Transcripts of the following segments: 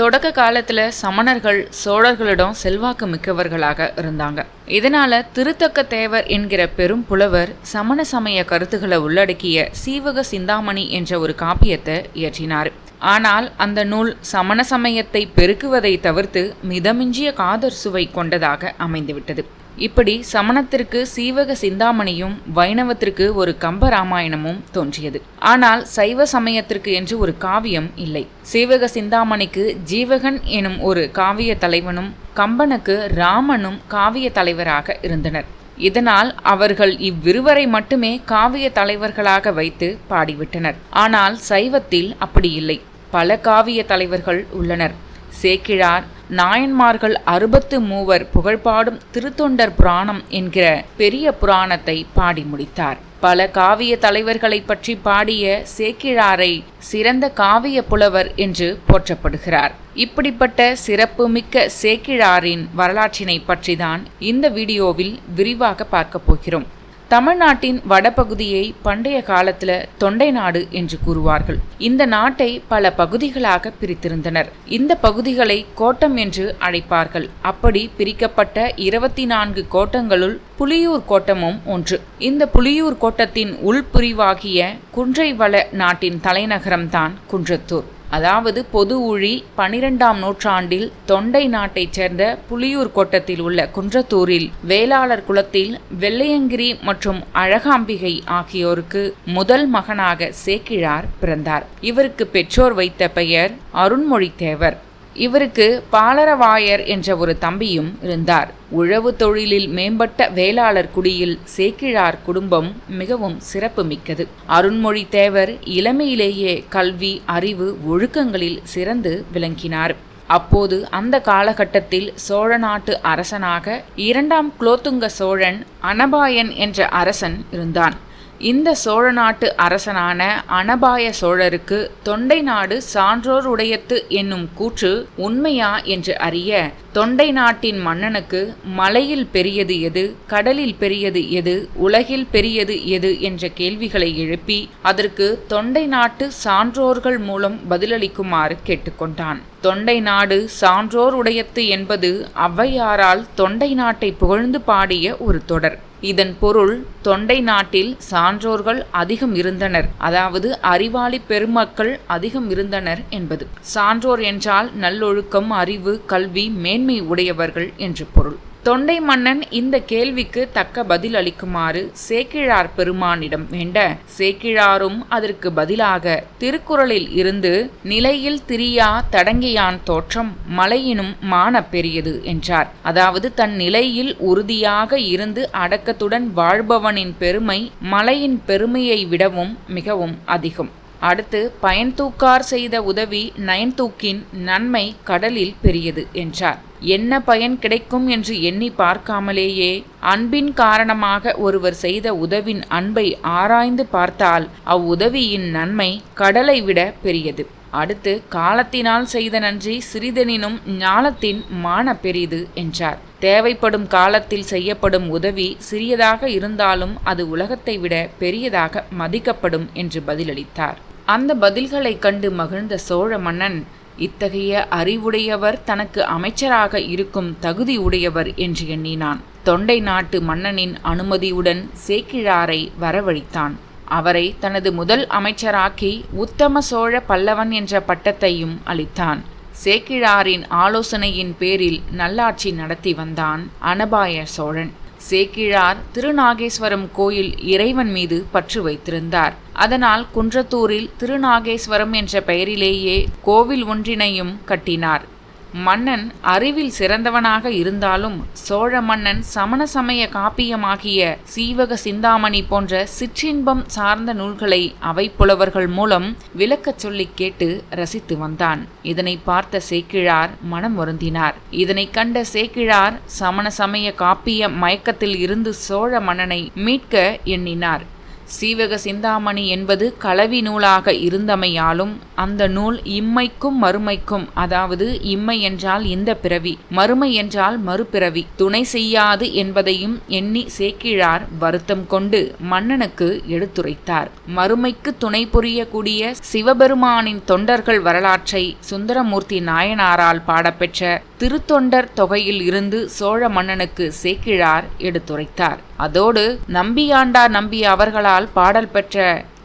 தொடக்க காலத்தில் சமணர்கள் சோழர்களிடம் செல்வாக்கு மிக்கவர்களாக இருந்தாங்க. இதனால திருத்தக்க தேவர் என்கிற பெரும் புலவர் சமண சமய கருத்துக்களை உள்ளடக்கிய சீவக சிந்தாமணி என்ற ஒரு காப்பியத்தை இயற்றினார். ஆனால் அந்த நூல் சமண சமயத்தை பெருக்குவதை தவிர்த்து மிதமிஞ்சிய காதர் சுவை கொண்டதாக அமைந்துவிட்டது. இப்படி சமணத்திற்கு சீவக சிந்தாமணியும் வைணவத்திற்கு ஒரு கம்ப ராமாயணமும் தோன்றியது. ஆனால் சைவ சமயத்திற்கு என்று ஒரு காவியம் இல்லை. சீவக சிந்தாமணிக்கு ஜீவகன் எனும் ஒரு காவிய தலைவனும் கம்பனுக்கு ராமனும் காவிய தலைவராக இருந்தனர். இதனால் அவர்கள் இவ்விருவரை மட்டுமே காவிய தலைவர்களாக வைத்து பாடிவிட்டனர். ஆனால் சைவத்தில் அப்படி இல்லை. பல காவிய தலைவர்கள் உள்ளனர். சேக்கிழார். நாயன்மார்கள் அறுபத்து மூவர் புகழ்பாடும் திருத்தொண்டர் புராணம் என்கிற பெரிய புராணத்தை பாடி முடித்தார். பல காவிய தலைவர்களை பற்றி பாடிய சேக்கிழாரை சிறந்த காவிய புலவர் என்று போற்றப்படுகிறார். இப்படிப்பட்ட சிறப்புமிக்க சேக்கிழாரின் வரலாற்றினை பற்றிதான் இந்த வீடியோவில் விரிவாக பார்க்க போகிறோம். தமிழ்நாட்டின் வடபகுதியை பண்டைய காலத்துல தொண்டை நாடு என்று கூறுவார்கள். இந்த நாட்டை பல பகுதிகளாக பிரித்திருந்தனர். இந்த பகுதிகளை கோட்டம் என்று அழைப்பார்கள். அப்படி பிரிக்கப்பட்ட இருபத்தி நான்கு கோட்டங்களுள் புலியூர் கோட்டமும் ஒன்று. இந்த புலியூர் கோட்டத்தின் உள்பிரிவாகிய குன்றைவள நாட்டின் தலைநகரம்தான் குன்றத்தூர். அதாவது பொது ஊழி பனிரெண்டாம் நூற்றாண்டில் தொண்டை நாட்டைச் சேர்ந்த புலியூர் கோட்டத்தில் உள்ள குன்றத்தூரில் வேளாளர் குலத்தில் வெள்ளையங்கிரி மற்றும் அழகாம்பிகை ஆகியோருக்கு முதல் மகனாக சேக்கிழார் பிறந்தார். இவருக்கு பெற்றோர் வைத்த பெயர் அருண்மொழி தேவர் இவருக்கு பாலரவாயர் என்ற ஒரு தம்பியும் இருந்தார். உழவு தொழிலில் மேம்பட்ட வேளாளர் குடியில் சேக்கிழார் குடும்பம் மிகவும் சிறப்பு மிக்கது அருண்மொழி தேவர் இளமையிலேயே கல்வி அறிவு ஒழுக்கங்களில் சிறந்து விளங்கினார். அப்போது அந்த காலகட்டத்தில் சோழ நாட்டு அரசனாக இரண்டாம் குலோத்துங்க சோழன் அனபாயன் என்ற அரசன் இருந்தான். இந்த சோழ நாட்டு அரசனான அனபாய சோழருக்கு தொண்டை நாடு சான்றோர் உடையத்து என்னும் கூற்று உண்மையா என்று அறிய தொண்டை நாட்டின் மன்னனுக்கு மலையில் பெரியது எது கடலில் பெரியது எது உலகில் பெரியது எது என்ற கேள்விகளை எழுப்பி அதற்கு தொண்டை நாட்டு சான்றோர்கள் மூலம் பதிலளிக்குமாறு கேட்டுக்கொண்டான். தொண்டை நாடு சான்றோர் உடையத்து என்பது ஔவையாரால் தொண்டை நாட்டை புகழ்ந்து பாடிய ஒரு தொடர். இதன் பொருள் தொண்டை நாட்டில் சான்றோர்கள் அதிகம் இருந்தனர். அதாவது அறிவாளி பெருமக்கள் அதிகம் இருந்தனர் என்பது. சான்றோர் என்றால் நல்லொழுக்கம் அறிவு கல்வி மேன்மை உடையவர்கள் என்று பொருள். தொண்டை மன்னன் இந்த கேள்விக்கு தக்க பதில் அளிக்குமாறு சேக்கிழார் பெருமானிடம் வேண்ட சேக்கிழாரும் அதற்கு பதிலாக திருக்குறளில் இருந்து நிலையில் திரியா தடங்கியான் தோற்றம் மலையினும் மான பெரியது என்றார். அதாவது தன் நிலையில் உறுதியாக இருந்து அடக்கத்துடன் வாழ்பவனின் பெருமை மலையின் பெருமையை விடவும் மிகவும் அதிகம். அடுத்து பயன்தூக்கார் செய்த உதவி நயன்தூக்கின் நன்மை கடலில் பெரியது என்றார். என்ன பயன் கிடைக்கும் என்று எண்ணி பார்க்காமலேயே அன்பின் காரணமாக ஒருவர் செய்த உதவின் அன்பை ஆராய்ந்து பார்த்தால் அவ்வுதவியின் நன்மை கடலை விட பெரியது. அடுத்து காலத்தினால் செய்த நன்றி சிறிதெனினும் ஞானத்தின் மான பெரிது என்றார். தேவைப்படும் காலத்தில் செய்யப்படும் உதவி சிறியதாக இருந்தாலும் அது உலகத்தை விட பெரியதாக மதிக்கப்படும் என்று பதிலளித்தார். அந்த பதில்களைக் கண்டு மகிழ்ந்த சோழ மன்னன் இத்தகைய அறிவுடையவர் தனக்கு அமைச்சராக இருக்கும் தகுதி உடையவர் என்று எண்ணினான். தொண்டை நாட்டு மன்னனின் அனுமதியுடன் சேக்கிழாரை வரவழைத்தான். அவரை தனது முதல் அமைச்சராக்கி உத்தம சோழ பல்லவன் என்ற பட்டத்தையும் அளித்தான். சேக்கிழாரின் ஆலோசனையின் பேரில் நல்லாட்சி நடத்தி வந்தான் அனபாய சோழன். சேக்கிழார் திருநாகேஸ்வரம் கோயில் இறைவன் மீது பற்று வைத்திருந்தார். அதனால் குன்றத்தூரில் திருநாகேஸ்வரம் என்ற பெயரிலேயே கோவில் ஒன்றினையும் கட்டினார். மன்னன் அறிவில் சிறந்தவனாக இருந்தாலும் சோழ மன்னன் சமண சமய காப்பியமாகிய சீவக சிந்தாமணி போன்ற சிற்றின்பம் சார்ந்த நூல்களை அவை புலவர்கள் மூலம் விளக்கச் சொல்லி கேட்டு ரசித்து வந்தான். இதனை பார்த்த சேக்கிழார் மனம் வருந்தினார். இதனை கண்ட சேக்கிழார் சமண சமய காப்பிய மயக்கத்தில் இருந்து சோழ மன்னனை மீட்க எண்ணினார். சீவக சிந்தாமணி என்பது கலவி நூலாக இருந்தமையாலும் அந்த நூல் இம்மைக்கும் மறுமைக்கும் அதாவது இம்மை என்றால் இந்த பிறவி மறுமை என்றால் மறுபிறவி துணை செய்யாது என்பதையும் எண்ணி சேக்கிழார் வருத்தம் கொண்டு மன்னனுக்கு எடுத்துரைத்தார். மறுமைக்கு துணை புரியக்கூடிய சிவபெருமானின் தொண்டர்கள் வரலாற்றை சுந்தரமூர்த்தி நாயனாரால் பாடப்பெற்ற திருத்தொண்டர் தொகையில் இருந்து சோழ மன்னனுக்கு சேக்கிழார் எடுத்துரைத்தார். அதோடு நம்பியாண்டா நம்பி அவர்களால் பாடல் பெற்ற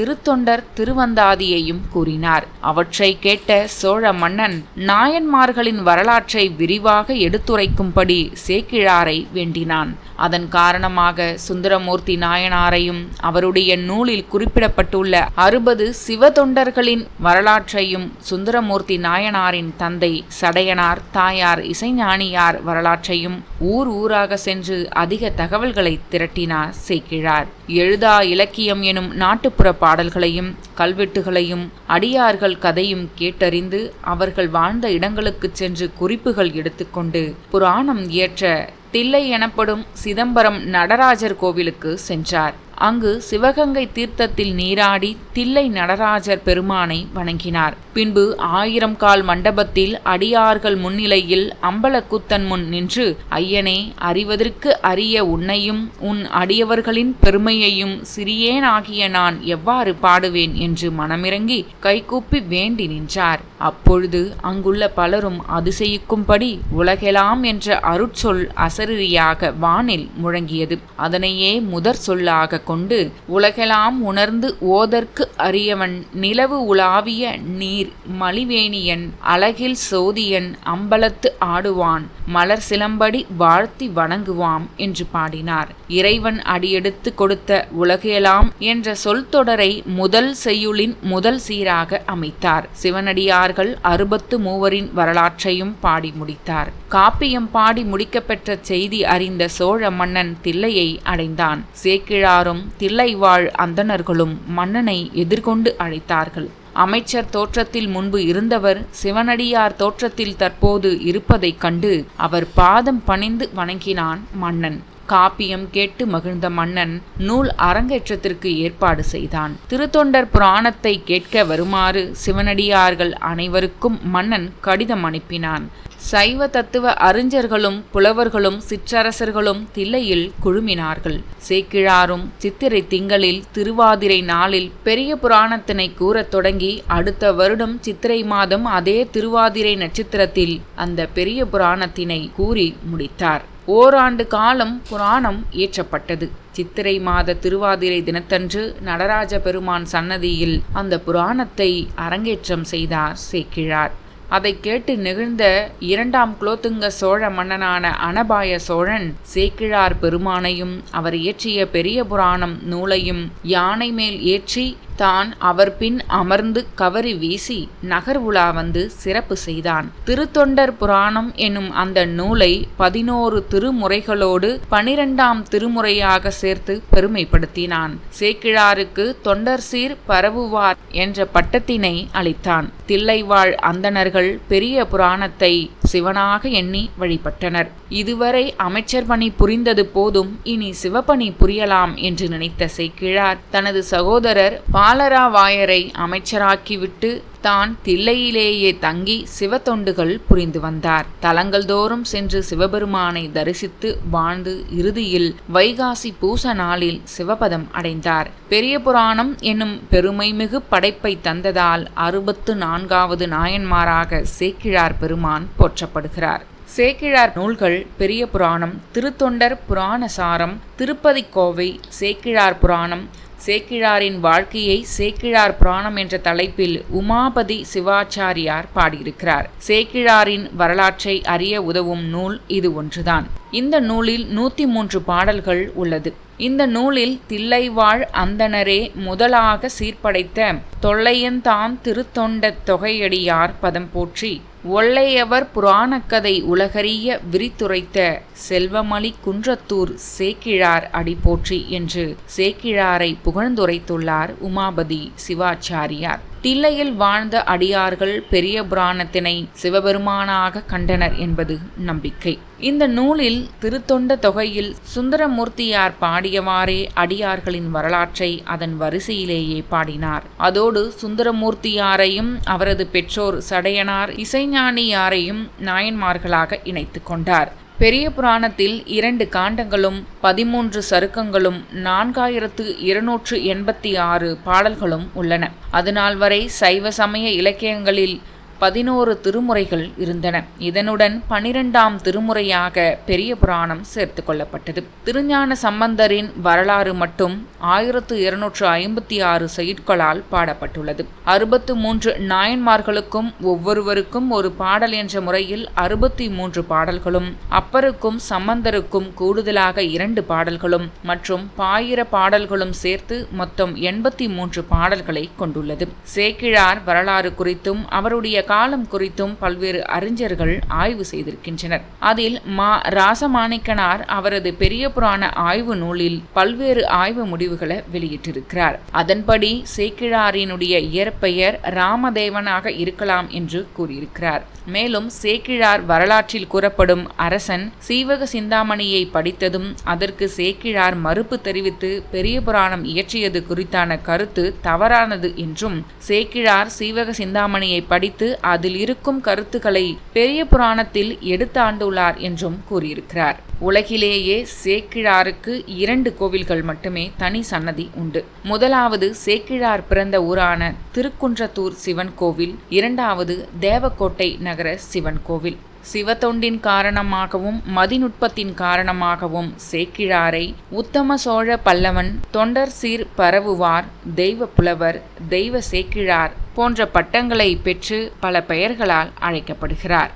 திருத்தொண்டர் திருவந்தாதியையும் கூறினார். அவற்றை கேட்ட சோழ மன்னன் நாயன்மார்களின் வரலாற்றை விரிவாக எடுத்துரைக்கும்படி சேக்கிழாரை வேண்டினான். அதன் காரணமாக சுந்தரமூர்த்தி நாயனாரையும் அவருடைய நூலில் குறிப்பிடப்பட்டுள்ள அறுபது சிவதொண்டர்களின் வரலாற்றையும் சுந்தரமூர்த்தி நாயனாரின் தந்தை சடையனார் தாயார் இசைஞானியார் வரலாற்றையும் ஊர் ஊராக சென்று அதிக தகவல்களை திரட்டினார் சேக்கிழார். எழுதா இலக்கியம் எனும் நாட்டுப்புற பாடல்களையும் கல்வெட்டுகளையும் அடியார்கள் கதையும் கேட்டறிந்து அவர்கள் வாழ்ந்த இடங்களுக்குச் சென்று குறிப்புகள் எடுத்துக்கொண்டு புராணம் இயற்ற தில்லை எனப்படும் சிதம்பரம் நடராஜர் கோவிலுக்கு சென்றார். அங்கு சிவகங்கை தீர்த்தத்தில் நீராடி தில்லை நடராஜர் பெருமானை வணங்கினார். பின்பு ஆயிரம் கால் மண்டபத்தில் அடியார்கள் முன்னிலையில் அம்பலக்குத்தன் முன் நின்று ஐயனே அறிவதற்கு அறிய உன்னையும் உன் அடியவர்களின் பெருமையையும் சிறியேனாகிய நான் எவ்வாறு பாடுவேன்? என்று மனமிறங்கி கைகூப்பி வேண்டி நின்றார். அப்பொழுது அங்குள்ள பலரும் அதிசயிக்கும்படி உலகெலாம் என்ற அருட்சொல் அசரீரியாக வானில் முழங்கியது. அதனையே முதற் சொல்லாக கொண்டு உலகெல்லாம் உணர்ந்து ஓதற்கு அறியவன் நிலவு உலாவிய நீர் மலிவேணியன் அழகில் சோதியன் அம்பலத்து ஆடுவான் மலர் சிலம்படி வாழ்த்தி வணங்குவாம் என்று பாடினார். இறைவன் அடியெடுத்து கொடுத்த உலகெலாம் என்ற சொல் தொடரை முதல் செய்யுளின் முதல் சீராக அமைத்தார். சிவனடியார்கள் அறுபத்து மூவரின் வரலாற்றையும் பாடி முடித்தார். காப்பியம் பாடி முடிக்கப்பெற்ற செய்தி அறிந்த சோழ மன்னன் தில்லையை அடைந்தான். சேக்கிழாரும் தில்லைவாழ் அந்தணர்களும் மன்னனை எதிர்கொண்டு அழைத்தார்கள். அமைச்சர் தோற்றத்தில் முன்பு இருந்தவர் சிவனடியார் தோற்றத்தில் தற்போது இருப்பதைக் கண்டு அவர் பாதம் பணிந்து வணங்கினான் மன்னன். காப்பியம் கேட்டு மகிழ்ந்த மன்னன் நூல் அரங்கேற்றத்திற்கு ஏற்பாடு செய்தான். திருத்தொண்டர் புராணத்தை கேட்க வருமாறு சிவனடியார்கள் அனைவருக்கும் மன்னன் கடிதம் அனுப்பினான். சைவ தத்துவ அறிஞர்களும் புலவர்களும் சிற்றரசர்களும் தில்லையில் குழுமினார்கள். சேக்கிழாரும் சித்திரை திங்களில் திருவாதிரை நாளில் பெரிய புராணத்தினை கூறத் தொடங்கி அடுத்த வருடம் சித்திரை மாதம் அதே திருவாதிரை நட்சத்திரத்தில் அந்த பெரிய புராணத்தினை கூறி முடித்தார். ஓராண்டு காலம் புராணம் இயற்றப்பட்டது. சித்திரை மாத திருவாதிரை தினத்தன்று நடராஜ பெருமான் சன்னதியில் அந்த புராணத்தை அரங்கேற்றம் செய்தார் சேக்கிழார். அதை கேட்டு நெகிழ்ந்த இரண்டாம் குலோத்துங்க சோழ மன்னனான அனபாய சோழன் சேக்கிழார் பெருமானையும் அவர் இயற்றிய பெரிய புராணம் நூலையும் யானை மேல் ஏற்றி தான் அவர் பின் அமர்ந்து கவரி வீசி நகர் உலா வந்து சிறப்பு செய்தான். திருத்தொண்டர் புராணம் என்னும் அந்த நூலை பதினோரு திருமுறைகளோடு பனிரெண்டாம் திருமுறையாக சேர்த்து பெருமைப்படுத்தினான். சேக்கிழாருக்கு தொண்டர் சீர் பரவுவார் என்ற பட்டத்தினை அளித்தான். தில்லைவாழ் அந்தணர்கள் பெரிய புராணத்தை சிவனாக எண்ணி வழிபட்டனர். இதுவரை அமைச்சர் பணி புரிந்தது போதும் இனி சிவப்பணி புரியலாம் என்று நினைத்த சேக்கிழார் தனது சகோதரர் பா பாலராவாயரை அமைச்சராக்கிவிட்டு தான் தில்லையிலேயே தங்கி சிவத்தொண்டுகள் புரிந்து வந்தார். தலங்கள் தோறும் சென்று சிவபெருமானை தரிசித்து வாழ்ந்து இறுதியில் வைகாசி பூச நாளில் சிவபதம் அடைந்தார். பெரிய புராணம் என்னும் பெருமைமிகு படைப்பை தந்ததால் அறுபத்து நான்காவது நாயன்மாராக சேக்கிழார் பெருமான் போற்றப்படுகிறார். சேக்கிழார் நூல்கள் பெரிய புராணம். திருத்தொண்டர் புராணசாரம். திருப்பதி கோவை சேக்கிழார் புராணம். சேக்கிழாரின் வாழ்க்கையை சேக்கிழார் புராணம் என்ற தலைப்பில் உமாபதி சிவாச்சாரியார் பாடியிருக்கிறார். சேக்கிழாரின் வரலாற்றை அறிய உதவும் நூல் இது ஒன்றுதான். இந்த நூலில் நூற்றி மூன்று பாடல்கள் உள்ளது. இந்த நூலில் தில்லைவாழ் அந்தணரே முதலாக சீர்படைத்த தொல்லையன்தான் திருத்தொண்ட தொகையடியார் பதம் போற்றி ஒல்லையவர் புராணக்கதை உலகறிய விரித்துரைத்த செல்வமலி குன்றத்தூர் சேக்கிழார் அடிப்போற்றி என்று சேக்கிழாரை புகழ்ந்துரைத்துள்ளார் உமாபதி சிவாச்சாரியார். தில்லையில் வாழ்ந்த அடியார்கள் பெரிய புராணத்தினை சிவபெருமானாக கண்டனர் என்பது நம்பிக்கை. இந்த நூலில் திருத்தொண்ட தொகையில் சுந்தரமூர்த்தியார் பாடியவாறே அடியார்களின் வரலாற்றை அதன் வரிசையிலேயே பாடினார். அதோடு சுந்தரமூர்த்தியாரையும் அவரது பெற்றோர் சடையனார் இசை மறைஞானியாரையும் நாயன்மார்களாக இணைத்து கொண்டார். பெரிய புராணத்தில் இரண்டு காண்டங்களும் பதிமூன்று சருக்கங்களும் நான்காயிரத்து இருநூற்று எண்பத்தி ஆறு பாடல்களும் உள்ளன. அதுநாள் வரை சைவ சமய இலக்கியங்களில் பதினோரு திருமுறைகள் இருந்தன. இதனுடன் பனிரெண்டாம் திருமுறையாக பெரிய புராணம் சேர்த்து கொள்ளப்பட்டது. திருஞான சம்பந்தரின் வரலாறு மட்டும் ஆயிரத்து இருநூற்று ஐம்பத்தி ஆறு செய்யுட்களால் பாடப்பட்டுள்ளது. அறுபத்து மூன்று நாயன்மார்களுக்கும் ஒவ்வொருவருக்கும் ஒரு பாடல் என்ற முறையில் அறுபத்தி மூன்று பாடல்களும் அப்பருக்கும் சம்பந்தருக்கும் கூடுதலாக இரண்டு பாடல்களும் மற்றும் பாயிர பாடல்களும் சேர்த்து மொத்தம் எண்பத்தி மூன்று பாடல்களை கொண்டுள்ளது. சேக்கிழார் வரலாறு குறித்தும் அவருடைய காலம் குறித்தும் பல்வேறு அறிஞர்கள் ஆய்வு செய்திருக்கின்றனர். அதில் மா. ராசமாணிக்கனார் அவரது பெரிய புராண ஆய்வு நூலில் பல்வேறு ஆய்வு முடிவுகளை வெளியிட்டிருக்கிறார். அதன்படி சேக்கிழாரினுடைய இயற்பெயர் ராமதேவனாக இருக்கலாம் என்று கூறியிருக்கிறார். மேலும் சேக்கிழார் வரலாற்றில் கூறப்படும் அரசன் சீவக சிந்தாமணியை படித்ததும் அதற்கு சேக்கிழார் மறுப்பு தெரிவித்து பெரிய புராணம் இயற்றியது குறித்தான கருத்து தவறானது என்றும் சேக்கிழார் சீவக சிந்தாமணியை படித்து அதில் இருக்கும் கருத்துக்களை பெரிய புராணத்தில் எடுத்தாண்டுள்ளார் என்றும் கூறியிருக்கிறார். உலகிலேயே சேக்கிழாருக்கு இரண்டு கோவில்கள் மட்டுமே தனி சன்னதி உண்டு. முதலாவது சேக்கிழார் பிறந்த ஊரான திருக்குன்றத்தூர் சிவன் கோவில் இரண்டாவது தேவக்கோட்டை நகர சிவன் கோவில். சிவத்தொண்டின் காரணமாகவும் மதிநுட்பத்தின் காரணமாகவும் சேக்கிழாரை உத்தம சோழ பல்லவன் தொண்டர் சீர் பரவுவார் தெய்வ புலவர் தெய்வ சேக்கிழார் போன்ற பட்டங்களை பெற்று பல பெயர்களால் அழைக்கப்படுகிறார்.